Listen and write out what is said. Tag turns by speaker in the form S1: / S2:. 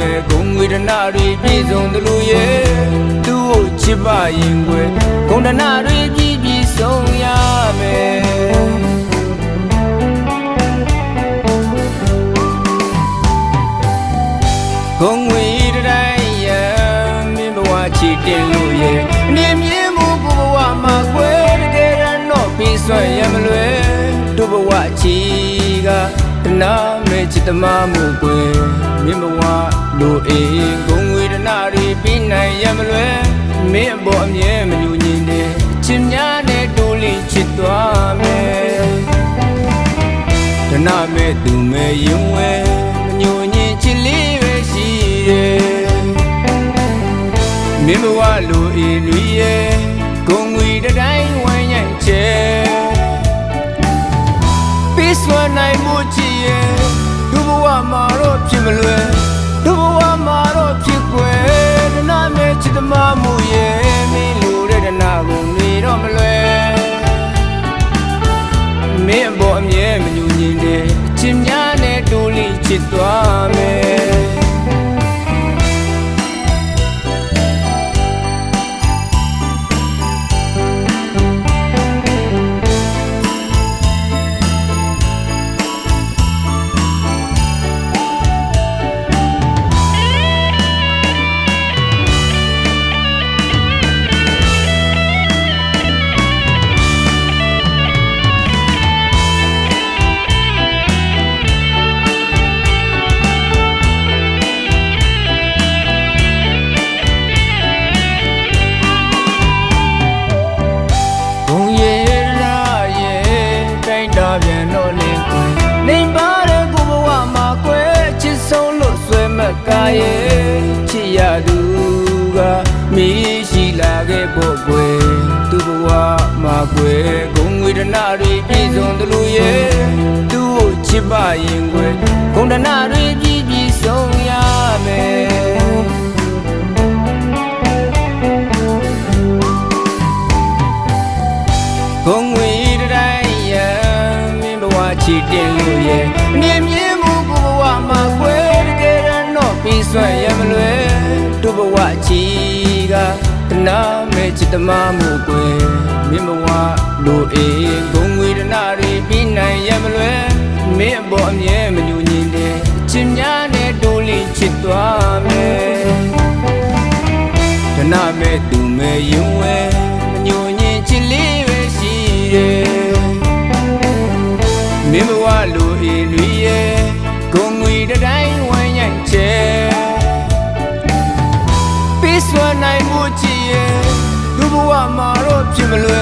S1: မှာကွယ်ဂုံငွေဒနာတွေပြည့်စုံတယ်လို့ရဲ့သူ့ကိုချစ်ပါရင်ကွယ်ဂုံဒနာတွေပြည့်ပြည့်စုံရမယ်ဂုံငွေတိုင်းရမင်းဘဝချီတင်လို့ရဲ့နေမြင်မှုကိုဘဝမှာကွယ်တကယ်တော့ပြီးဆွရမလွယ်တို့ဘဝချီကတနာမဲ့ချစ်တမမှုကွယ်မင်းဘဝ လိုအေးဂုံငွေဒနာတွေပြီးနိုင်ရမလွယ်မင်းအပေါ်အမြဲမညူညင်တဲ့ချစ်များနဲ့တိုးလေးချစ်သွားမယ်ဒနာမဲ့သူမဲ့ယုံဝဲမညိုညင်ချစ်လေးပဲရှိတယ်မင်းဘဝလိုအေးလူရဲ့ဂုံငွေတိုင်းဝမ်းညံ့ချဲပြီးစွမ်းနိုင်မှုချစ်ရဲ့ဒုဘဝမှာတော့ဖြစ်မလွယ် ဒုဘဝမှာတော့ဖြစ်ွယ်ဒနာမဲ့ချစ်သမားမှုရဲ့မင်းလိုတဲ့ဒနာကိုနေတော့မလွယ်မင်းအပေါ်အမြဲမညူညင်တဲ့အချစ်များနဲ့တိုးလိချစ်သွားမယ် ရဲ့ချစ်ရသူကမီးရှိလာခဲ့ဖို့ကွယ်သူ့ဘဝမှာကွယ်ဂုံငွေဒနာတွေပြည့်စုံတယ်လို့ရဲ့သူ့ကိုချစ်ပါရင်ကွယ်ဂုံဒနာတွေပြည့်ပြည့်စုံရမယ်ဂုံငွေတိုင်းရမင်းဘဝချီတင်လို့ရဲ့နေမြင်မှုကိုဘဝမှာကွယ်တကယ် တော့ပြီးဆွရမလွယ်တို့ဘဝချီကတနာမဲ့ချစ်တမမှုကွယ်မင်းဘဝလိုအေးဂုံငွေဒနာတွေပြီးနိုင်ရမလွယ်မင်းအပေါ်အမြဲမညူညင်တဲ့ချစ်များနဲ့တိုးလိချစ်သွားမယ်ဒနာမဲ့သူမဲ့ယုံဝဲမညိုညင်ချစ်လေးပဲရှိတယ်မင်းဘဝလိုအေးလူ မှာတော့ဖြစ်မလွယ်